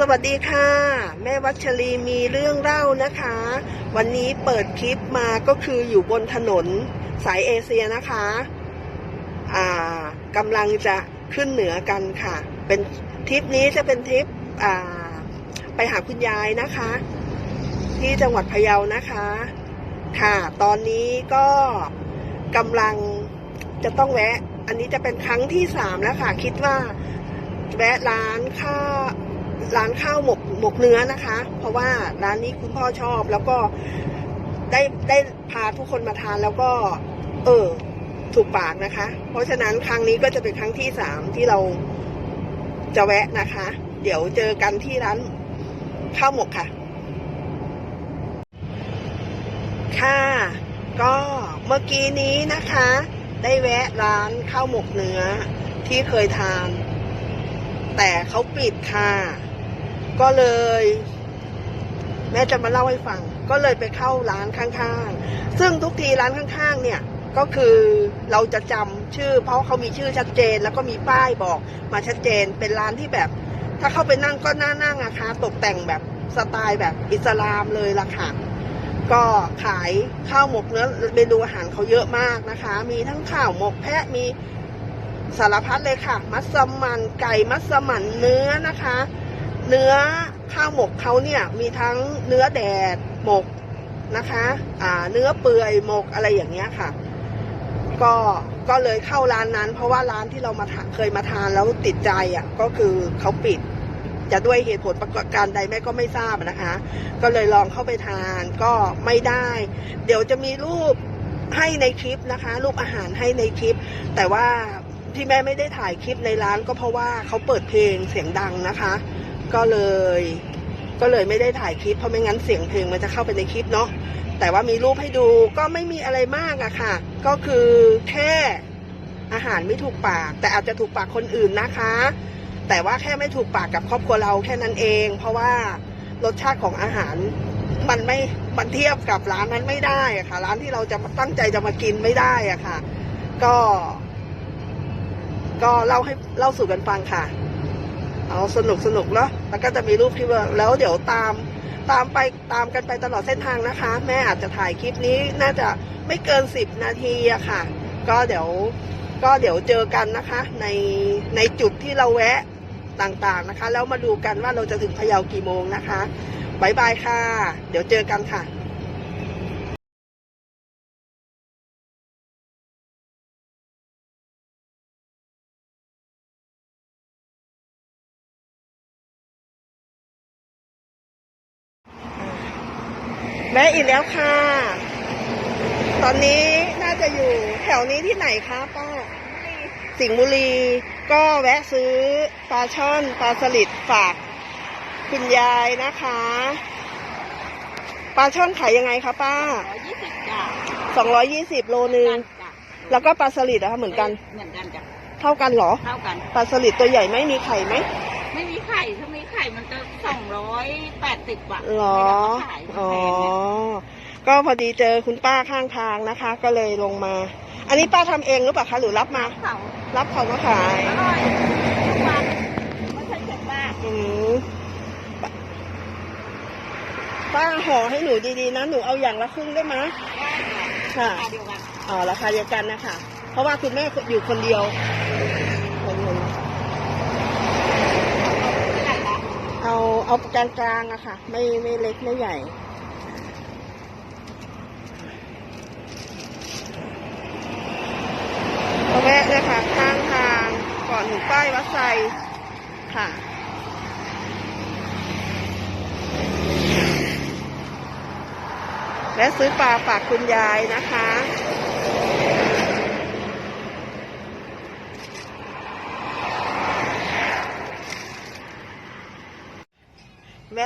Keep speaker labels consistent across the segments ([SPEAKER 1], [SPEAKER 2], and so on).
[SPEAKER 1] สวัสดีค่ะ แม่วัชรีมีเรื่องเล่านะคะ วันนี้เปิดคลิปมาก็คืออยู่บนถนนสายเอเชียนะคะอ่ากำลังจะขึ้นเหนือกันค่ะ เป็นทริปนี้จะเป็นทริปอ่าไปหาคุณยายนะคะ ที่จังหวัดพะเยานะคะ ค่ะ ตอนนี้ก็กำลังจะต้องแวะ อันนี้จะเป็นครั้งที่สามแล้วค่ะ คิดว่าแวะร้านข้าว ร้านข้าวหมกหมกเนื้อนะคะ เพราะว่าร้านนี้คุณพ่อชอบแล้วก็ได้ได้พาทุกคนมาทานแล้วก็ เออถูกปากนะคะ เพราะฉะนั้นครั้งนี้ก็จะเป็นครั้งที่สามที่เราจะแวะนะคะ เดี๋ยวเจอกันที่ร้านข้าวหมกค่ะ ค่ะ ก็เมื่อกี้นี้นะคะ ได้แวะร้านข้าวหมกเนื้อที่เคยทาน แต่เขาปิดค่ะ ก็เลย แม่จะมาเล่าให้ฟัง ก็เลยไปเข้าร้านข้างๆ ซึ่งทุกทีร้านข้าง ๆ เนี่ยก็คือเราจะจำชื่อ เพราะเขามีชื่อชัดเจน แล้วก็มีป้ายบอกมาชัดเจนเป็นร้านที่แบบ ถ้าเข้าไปนั่งก็น่านั่งอะคะตกแต่งแบบสไตล์แบบอิสลามเลยล่ะค่ะก็ขายข้าวหมกเนื้อเมนูอาหารเขาเยอะมากนะคะ มีทั้งข้าวหมกแพะมีสารพัดเลยค่ะ มัสมั่นไก่มัสมั่นเนื้อนะคะ เนื้อข้าวหมกเขาเนี่ยมีทั้งเนื้อแดดหมกนะคะอ่าเนื้อเปื่อยหมกอะไรอย่างเงี้ยค่ะ ก็ก็เลยเข้าร้านนั้น เพราะว่าร้านที่เรามาเคยมาทานแล้วติดใจอะก็คือเขาปิด จะด้วยเหตุผลประกอบการใดแม่ก็ไม่ทราบนะคะ ก็เลยลองเข้าไปทานก็ไม่ได้ เดี๋ยวจะมีรูปให้ในคลิปนะคะ รูปอาหารให้ในคลิป แต่ว่าที่แม่ไม่ได้ถ่ายคลิปในร้านก็เพราะว่าเขาเปิดเพลงเสียงดังนะคะ ก็เลย ก็เลยไม่ได้ถ่ายคลิปเพราะไม่งั้นเสียงเพลงมันจะเข้าไปในคลิปเนาะแต่ว่ามีรูปให้ดูก็ไม่มีอะไรมากอะค่ะ ก็คือแค่อาหารไม่ถูกปาก แต่อาจจะถูกปากคนอื่นนะคะ แต่ว่าแค่ไม่ถูกปากกับครอบครัวเราแค่นั้นเอง เพราะว่ารสชาติของอาหารมันไม่มันเทียบกับร้านนั้นไม่ได้อะค่ะ ร้านที่เราจะมาตั้งใจจะมากินไม่ได้อะค่ะ ก็ ก็เล่าให้เล่าสู่กันฟังค่ะ เอาสนุกสนุกเนาะแล้วก็จะมีรูปคลิปแล้วเดี๋ยวตามตามไปตามกันไปตลอดเส้นทางนะคะ แม่อาจจะถ่ายคลิปนี้น่าจะไม่เกินสิบนาทีอะค่ะ ก็เดี๋ยวก็เดี๋ยวเจอกันนะคะ ในในจุดที่เราแวะต่างๆนะคะ แล้วมาดูกันว่าเราจะถึงพะเยากี่โมงนะคะบายบายค่ะ เดี๋ยวเจอกันค่ะ แวะอีกแล้วค่ะ ตอนนี้น่าจะอยู่แถวนี้ที่ไหนคะป้า สิงห์บุรี ก็แวะซื้อปลาช่อนปลาสลิดฝาก คุณยายนะคะ ปลาช่อนขายยังไงคะป้า
[SPEAKER 2] ร้อยยี่สิบจ้ะ
[SPEAKER 1] สองร้อยยี่สิบโลนึง
[SPEAKER 2] จ้ะ
[SPEAKER 1] แล้วก็ปลาสลิดอะคะเหมือนกัน
[SPEAKER 2] เหมือนกันจ้ะ
[SPEAKER 1] เท่ากันเหรอ
[SPEAKER 2] เท่ากัน
[SPEAKER 1] ปลาสลิดตัวใหญ่ไหมมีไข่ไหม
[SPEAKER 2] ไม่มีไข่ ถ้ามีไข่มันจะสอง ร้อยแปดสิบบาท
[SPEAKER 1] หรอ
[SPEAKER 2] ไม่ได้ขาย
[SPEAKER 1] อ๋อ
[SPEAKER 2] แพงเนี่ย
[SPEAKER 1] ก็พอดีเจอคุณป้าข้างทางนะคะ ก็เลยลงมา อันนี้ป้าทำเองหรือเปล่าคะหรือรับมา
[SPEAKER 2] เขา
[SPEAKER 1] รับเขามาขาย
[SPEAKER 2] อร่อยทุกวันไม่ใช่เผ็ดมาก
[SPEAKER 1] อืมป้าห่อให้หนูดีๆนะ หนูเอาอย่างละครึ่งได้ไหม
[SPEAKER 2] ได้
[SPEAKER 1] ค่ะ
[SPEAKER 2] ราคาเดียวกัน
[SPEAKER 1] อ๋อราคาเดียวกันนะคะ เพราะว่าคุณแม่อยู่คนเดียวคนหนึ่ง
[SPEAKER 2] ไข่ละ
[SPEAKER 1] เอาเอากลางๆอะค่ะ ไม่ไม่เล็กไม่ใหญ่ก็แวะเลยค่ะ ข้างทางก่อนถึงป้ายวัดไซค่ะและซื้อปลาฝากคุณยายนะคะ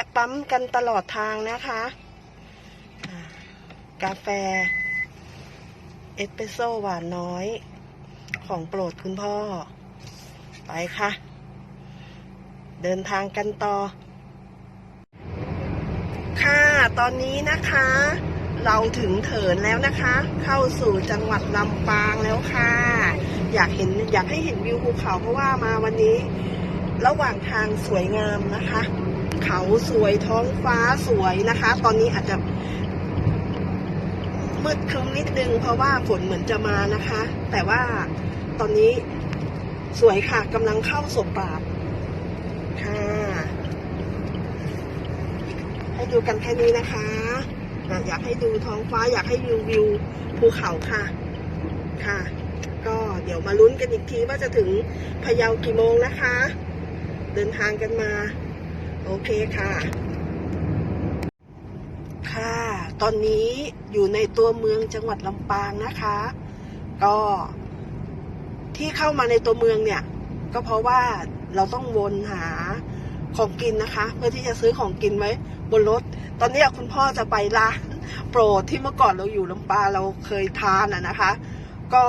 [SPEAKER 1] ะปั๊มกันตลอดทางนะคะ กาแฟ เอสเปรสโซ่หวานน้อย ของโปรดคุณพ่อ ไปค่ะ เดินทางกันต่อ ค่ะตอนนี้นะคะ เราถึงเถินแล้วนะคะ เข้าสู่จังหวัดลำปางแล้วค่ะ อยากเห็นอยากให้เห็นวิวภูเขาเพราะว่ามาวันนี้ระหว่างทางสวยงามนะคะ เขาสวยท้องฟ้าสวยนะคะ ตอนนี้อาจจะมืดครึ้มนิดนึง เพราะว่าฝนเหมือนจะมานะคะ แต่ว่าตอนนี้สวยค่ะกำลังเข้าสบปราบค่ะให้ดูกันแค่นี้นะคะอะอยากให้ดูท้องฟ้าอยากให้วิววิวภูเขาค่ะค่ะ ก็เดี๋ยวมาลุ้นกันอีกทีว่าจะถึงพะเยากี่โมงนะคะ เดินทางกันมา โอเคค่ะ ค่ะ ตอนนี้อยู่ในตัวเมืองจังหวัดลำปางนะคะ ก็ที่เข้ามาในตัวเมืองเนี่ย ก็เพราะว่าเราต้องวนหาของกินนะคะ เพื่อที่จะซื้อของกินไว้บนรถ ตอนนี้คุณพ่อจะไปร้านโปรดที่เมื่อก่อนเราอยู่ลำปางเราเคยทานอะนะคะ ก็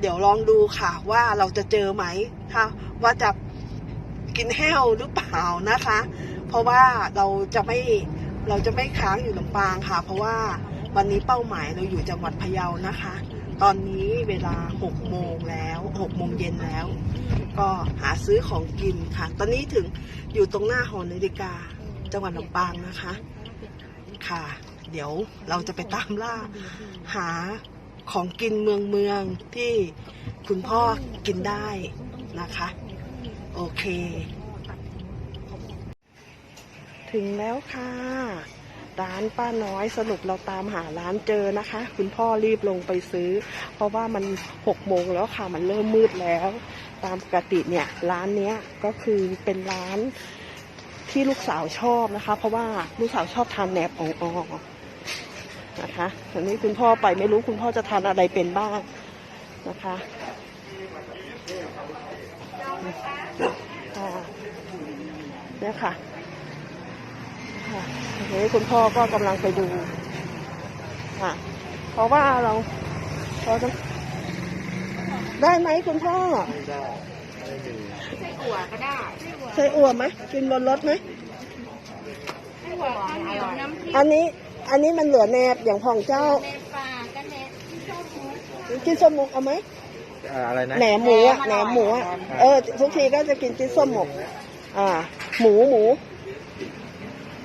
[SPEAKER 1] เดี๋ยวลองดูค่ะว่าเราจะเจอไหมค่ะว่าจะ กินแห้วหรือเปล่านะคะ เพราะว่าเราจะไม่เราจะไม่ค้างอยู่ลำปางค่ะ เพราะว่าวันนี้เป้าหมายเราอยู่จังหวัดพะเยานะคะ ตอนนี้เวลา6โมงแล้ว6โมงเย็นแล้ว ก็หาซื้อของกินค่ะ ตอนนี้ถึงอยู่ตรงหน้าหอนาฬิกาจังหวัดลำปางนะคะ ค่ะ เดี๋ยวเราจะไปตามล่า หาของกินเมืองเมืองที่คุณพ่อกินได้นะคะ โอเค ถึงแล้วค่ะ ร้านป้าน้อยสรุปเราตามหาร้านเจอนะคะ คุณพ่อรีบลงไปซื้อ เพราะว่ามันหกโมงแล้วค่ะ มันเริ่มมืดแล้ว ตามปกติเนี่ย ร้านเนี้ยก็คือเป็นร้านที่ลูกสาวชอบนะคะ เพราะว่าลูกสาวชอบทานแหนบองออนะคะตอนนี้คุณพ่อไปไม่รู้คุณพ่อจะทานอะไรเป็นบ้างนะคะ เนี่ยค่ะค่ะทีนี้คุณพ่อก็กำลังไปดูค่ะเพราะว่าเราเราจะได้ไหมคุณพ่อ
[SPEAKER 3] ไม่ได้ไม่มี
[SPEAKER 2] ไส้อั่วก็ได้
[SPEAKER 1] ใส่อั่วไหมกินบนรถไหม
[SPEAKER 2] ไส้อั่วข้าวเหนียวน้ำพริก
[SPEAKER 1] อันนี้อันนี้มันเหลือแนบอย่างของเจ้า
[SPEAKER 2] เนปลาก็เนปส้มหมู
[SPEAKER 1] กินส้มหมกเอาไหม
[SPEAKER 3] อ่าอะไรนะ
[SPEAKER 1] แหนมหมูอะแหนมหมูอะเออ ทุกทีก็จะกินจิ้นส้มหมก อ่า หมูหมู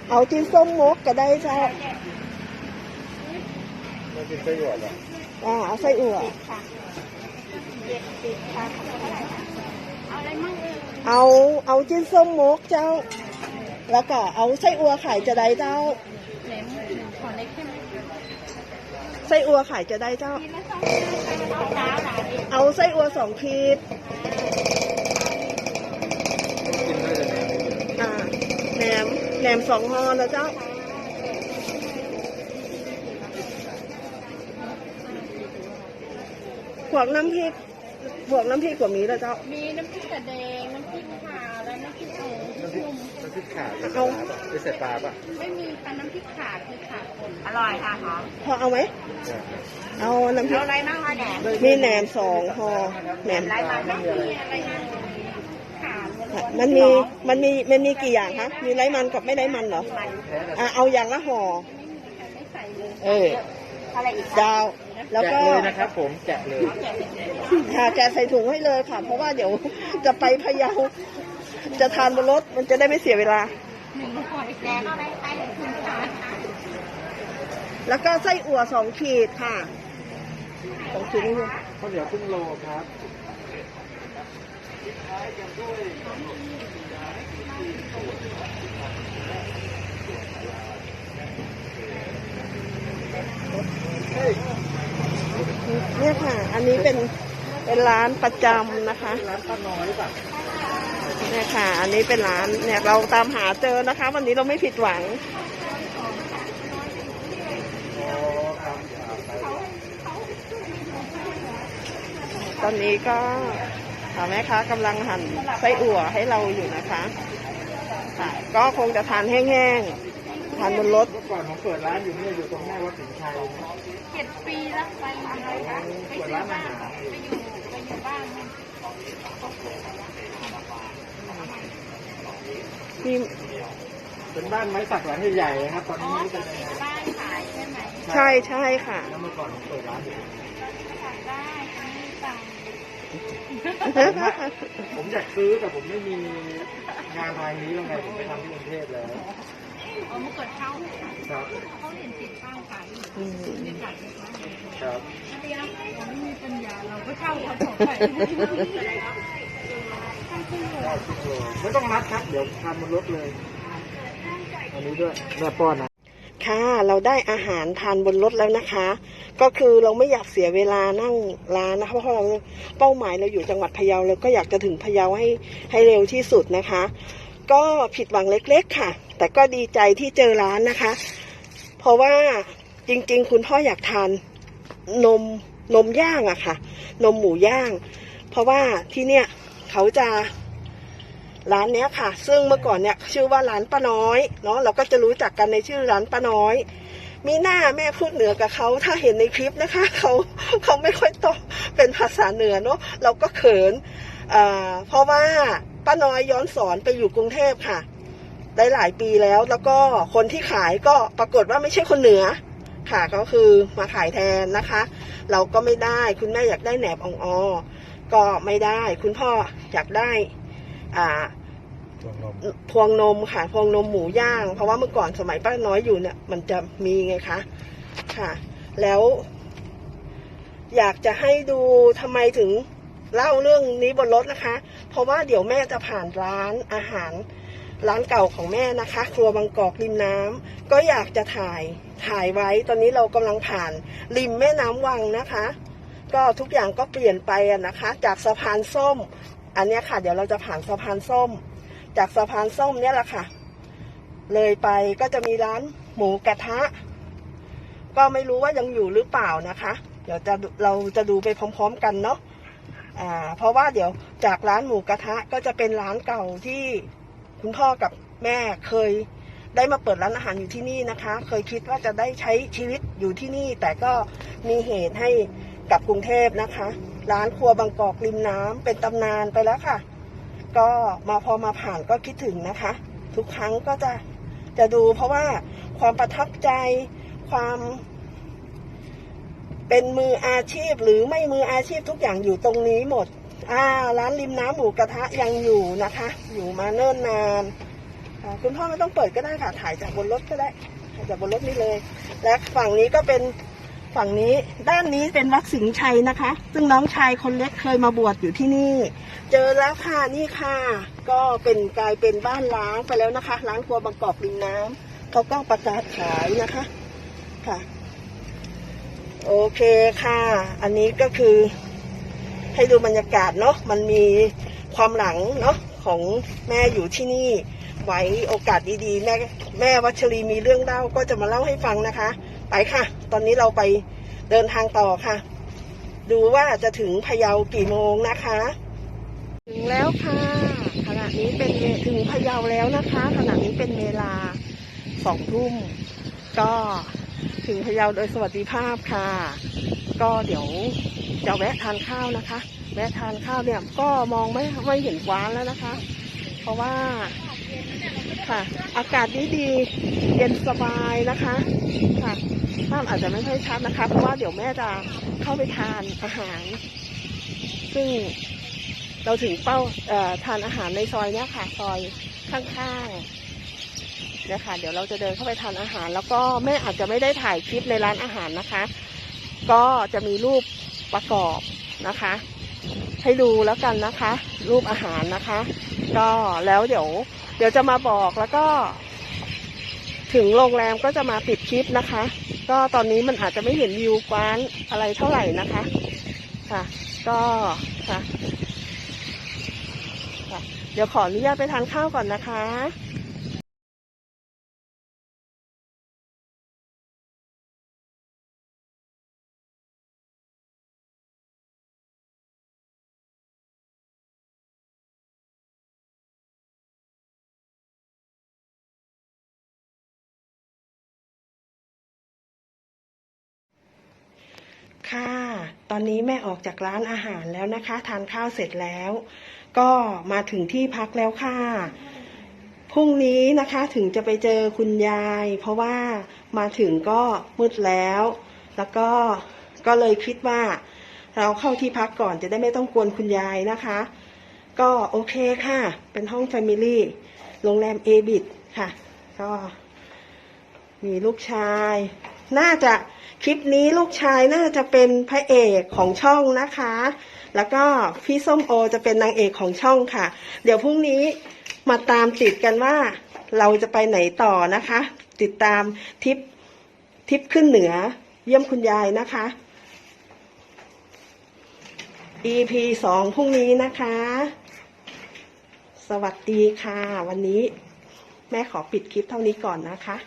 [SPEAKER 1] เอาจิ้นส้มหมกก็ได้เจ้า
[SPEAKER 3] ไม่กินไส้หยวกอะ
[SPEAKER 1] อ่าเอาไส้อั่ว
[SPEAKER 2] ค่ะเจ็ดสิบค่ะเอาอะไรมั่งเอ่ย
[SPEAKER 1] เอาเอาจิ้นส้มหมกเจ้า แล้วก็เอาไส้อั่วไข่จะได้เจ้า
[SPEAKER 2] แหนมขอเล็กใช่ไหม
[SPEAKER 1] ไส้อัวไข่จะได้เจ้า
[SPEAKER 2] เอา
[SPEAKER 1] ไส้อัวสองขีด
[SPEAKER 3] กินได้แหนม
[SPEAKER 1] อ่าแหนมแหนมสองห่อนะเจ้า พวกน้ำพริกพวกน้ำพริกกว่ามีแล้วเจ้า
[SPEAKER 2] มี
[SPEAKER 3] น้ำพริก ขาด
[SPEAKER 1] เอา
[SPEAKER 3] ไปใส่ปลาป่ะ
[SPEAKER 2] ไม่มีค่ะน้ำพริกข่าคือข่าคนอร่อยค่ะหอม
[SPEAKER 1] พอเอาไหมเอาน้ำพริ
[SPEAKER 2] เอา
[SPEAKER 1] ก
[SPEAKER 2] อะไรมั่งคะแหนม
[SPEAKER 1] มีแหนมสองห่อแหนม
[SPEAKER 2] อะไรมาไม่มีอะไรนะข่าล้วนๆ
[SPEAKER 1] มันมีมันมีมันมีกี่อย่างคะมีไร้มันกับไม่ไร้มันเหรออะเอาอย่างละห่อ
[SPEAKER 2] ไม่ใส่เลย
[SPEAKER 1] เออ
[SPEAKER 2] อะไรอีก
[SPEAKER 1] ดาวแล้ว
[SPEAKER 3] แกะ
[SPEAKER 1] ก็
[SPEAKER 3] เลยนะครับ ผมแกะเลย
[SPEAKER 1] ค่ะแกะใส่ถุงให้เลยค่ะ เพราะว่าเดี๋ยวจะไปพะเยา จะทานบนรถมันจะได้ไม่เสียเวลา
[SPEAKER 2] หนึ่งขวดแกก็ได้ไปคุณค่ะ
[SPEAKER 1] แล้วก็ไส้อั่วสองขีดค่ะสองขีดนี่เลย
[SPEAKER 3] ข้าวเหนียวครึ่งโลครับ
[SPEAKER 1] เนี่ยค่ะ อันนี้เป็นเป็นร้านประจำนะคะ
[SPEAKER 3] ร้านป้าน้อยป่ะ
[SPEAKER 1] เนี่ยค่ะ อันนี้เป็นร้านเนี่ยเราตามหาเจอนะคะ วันนี้เราไม่ผิดหวัง
[SPEAKER 3] อ๋อครับไป
[SPEAKER 1] ตอนนี้ก็ค่ะแม่ค้ากำลังหั่นไส้อั่วให้เราอยู่นะคะค่ะก็คงจะทานแห้งๆทานบนรถ
[SPEAKER 3] เมื่อก่อนผมเปิดร้านอยู่เนี่ยอยู่ตรงหน้าวัดสิงห์ชัยนะ
[SPEAKER 2] เจ็ดปีแล้วไปอะไรคะไปซื้อบ้านไปอยู่ไปอยู่บ้าน
[SPEAKER 1] มี
[SPEAKER 3] เป็นบ้านไม้สักหลังใหญ่ๆนะครับ ตอน
[SPEAKER 2] อ๋
[SPEAKER 3] นี้
[SPEAKER 2] อ
[SPEAKER 3] ไม่รู้
[SPEAKER 2] จะ
[SPEAKER 3] เป็น
[SPEAKER 2] ปิ
[SPEAKER 3] ยัง
[SPEAKER 2] ด
[SPEAKER 3] ไง
[SPEAKER 2] บ้านขายใช่ไหม
[SPEAKER 1] ใช่ใช่ค่ะ
[SPEAKER 3] แล้วเมื่อก่อนผมเปิดร้านอยู่
[SPEAKER 2] ขายได้อันนี้ตังค์
[SPEAKER 3] ผมอยากซื้อแต่ผมไม่มีงานทางนี้ต้องไงถึงไปทำที่กรุงเทพแล้ว
[SPEAKER 2] เอามาเกิดเข้า
[SPEAKER 3] ครับ
[SPEAKER 2] เขาเห็นติดข้างขายอยู่
[SPEAKER 1] อืม
[SPEAKER 2] ในขายนะคะ
[SPEAKER 3] ครับ
[SPEAKER 2] เราไม่มีปัญญาเราก็เช่าเขาสองไป
[SPEAKER 3] ไม่ต้องนัดครับ เดี๋ยวทำบนรถเลย อันนี้ด้วยแม่ป้อนนะ
[SPEAKER 1] ค่ะ เราได้อาหารทานบนรถแล้วนะคะ ก็คือเราไม่อยากเสียเวลานั่งร้านนะคะเพราะเราเป้าหมายเราอยู่จังหวัดพะเยาเราก็อยากจะถึงพะเยาให้ให้เร็วที่สุดนะคะ ก็ผิดหวังเล็กๆค่ะ แต่ก็ดีใจที่เจอร้านนะคะ เพราะว่าจริงๆ คุณพ่ออยากทานนมนมย่างอะค่ะ นมหมูย่าง เพราะว่าที่เนี่ยเขาจะ ร้านเนี้ยค่ะ ซึ่งเมื่อก่อนเนี่ยชื่อว่าร้านป้าน้อยเนาะเราก็จะรู้จักกันในชื่อร้านป้าน้อย มีหน้าแม่พูดเหนือกับเขาถ้าเห็นในคลิปนะคะเขาเขาไม่ค่อยตอบเป็นภาษาเหนือเนาะเราก็เขินเพราะว่าป้าน้อยย้อนสอนไปอยู่กรุงเทพค่ะได้หลายปีแล้วแล้วก็คนที่ขายก็ปรากฏว่าไม่ใช่คนเหนือค่ะก็คือมาขายแทนนะคะ เราก็ไม่ได้คุณแม่อยากได้แหนบอ่องอ ก็ไม่ได้ คุณพ่ออยากได้ อ่าพวงนมค่ะพวงนมหมูย่าง เพราะว่าเมื่อก่อนสมัยป้าน้อยอยู่เนี่ย มันจะมีไงคะค่ะ แล้ว อยากจะให้ดูทำไมถึงเล่าเรื่องนี้บนรถนะคะ เพราะว่าเดี๋ยวแม่จะผ่านร้านอาหาร ร้านเก่าของแม่นะคะ ครัวบางกอกริมน้ำก็อยากจะถ่ายถ่ายไว้ตอนนี้เรากำลังผ่านริมแม่น้ำวังนะคะ ก็ทุกอย่างก็เปลี่ยนไปอะนะคะ จากสะพานส้ม อันนี้ค่ะ เดี๋ยวเราจะผ่านสะพานส้ม จากสะพานส้มเนี่ยแหละค่ะ เลยไปก็จะมีร้านหมูกระทะ ก็ไม่รู้ว่ายังอยู่หรือเปล่านะคะ เดี๋ยวจะเราจะดูไปพร้อม ๆ กันเนาะอ่า เพราะว่าเดี๋ยวจากร้านหมูกระทะก็จะเป็นร้านเก่าที่คุณพ่อกับแม่เคยได้มาเปิดร้านอาหารอยู่ที่นี่นะคะ เคยคิดว่าจะได้ใช้ชีวิตอยู่ที่นี่ แต่ก็มีเหตุให้กลับกรุงเทพนะคะ ร้านครัวบางกอกริมน้ำเป็นตำนานไปแล้วค่ะ ก็มาพอมาผ่านก็คิดถึงนะคะ ทุกครั้งก็จะจะดูเพราะว่าความประทับใจความเป็นมืออาชีพหรือไม่มืออาชีพทุกอย่างอยู่ตรงนี้หมด อ่า ร้านริมน้ำหมูกระทะยังอยู่นะคะ อยู่มาเนิ่นนานคุณพ่อไม่ต้องเปิดก็ได้ค่ะ ถ่ายจากบนรถก็ได้ถ่ายจากบนรถนี่เลย และฝั่งนี้ก็เป็น ฝั่งนี้ด้านนี้เป็นวัดสิงห์ชัยนะคะ ซึ่งน้องชายคนเล็กเคยมาบวชอยู่ที่นี่ เจอแล้วค่ะนี่ค่ะ ก็เป็นกลายเป็นบ้านล้างไปแล้วนะคะร้านครัวบางกอกริมน้ำเขาก็ประกาศขายนะคะค่ะ โอเคค่ะ อันนี้ก็คือ ให้ดูบรรยากาศเนาะมันมีความหลังเนาะของแม่อยู่ที่นี่ไว้โอกาสดีๆ แม่แม่วัชรีมีเรื่องเล่าก็จะมาเล่าให้ฟังนะคะ ไปค่ะ ตอนนี้เราไปเดินทางต่อค่ะ ดูว่าจะถึงพะเยากี่โมงนะคะ ถึงแล้วค่ะ ขณะนี้เป็นถึงพะเยาแล้วนะคะ ขณะนี้เป็นเวลาสองทุ่มก็ถึงพะเยาโดยสวัสดิภาพค่ะ ก็เดี๋ยวจะแวะทานข้าวนะคะ แวะทานข้าวเนี่ยก็มองไม่ไม่เห็นกว้านแล้วนะคะ เพราะว่า ค่ะ อากาศดีดีเย็นสบายนะคะค่ะภาพอาจจะไม่ค่อยชัดนะคะเพราะว่าเดี๋ยวแม่จะเข้าไปทานอาหาร ซึ่งเราถึงเป้าทานอาหารในซอยเนี้ยค่ะซอยข้างๆเนี่ยค่ะเดี๋ยวเราจะเดินเข้าไปทานอาหาร แล้วก็แม่อาจจะไม่ได้ถ่ายคลิปในร้านอาหารนะคะ ก็จะมีรูปประกอบนะคะ ให้ดูแล้วกันนะคะ รูปอาหารนะคะ ก็แล้วเดี๋ยว เดี๋ยวจะมาบอกแล้วก็ ถึงโรงแรมก็จะมาปิดคลิปนะคะ ก็ตอนนี้มันอาจจะไม่เห็นวิวกว้านอะไรเท่าไหร่นะคะ ค่ะ ก็ค่ะค่ะเดี๋ยวขออนุญาตไปทานข้าวก่อนนะคะ ตอนนี้แม่ออกจากร้านอาหารแล้วนะคะ ทานข้าวเสร็จแล้ว ก็มาถึงที่พักแล้วค่ะพรุ่งนี้นะคะถึงจะไปเจอคุณยาย เพราะว่ามาถึงก็มืดแล้ว แล้วก็ก็เลยคิดว่า เราเข้าที่พักก่อนจะได้ไม่ต้องกวนคุณยายนะคะ ก็โอเคค่ะ เป็นห้องแฟมิลี่โรงแรมเอบิดค่ะ ก็มีลูกชาย น่าจะคลิปนี้ลูกชายน่าจะเป็นพระเอกของช่องนะคะ แล้วก็พี่ส้มโอจะเป็นนางเอกของช่องค่ะ เดี๋ยวพรุ่งนี้มาตามติดกันว่าเราจะไปไหนต่อนะคะ ติดตามทิปทิปขึ้นเหนือเยี่ยมคุณยายนะคะ EP สองพรุ่งนี้นะคะ สวัสดีค่ะ วันนี้แม่ขอปิดคลิปเท่านี้ก่อนนะคะ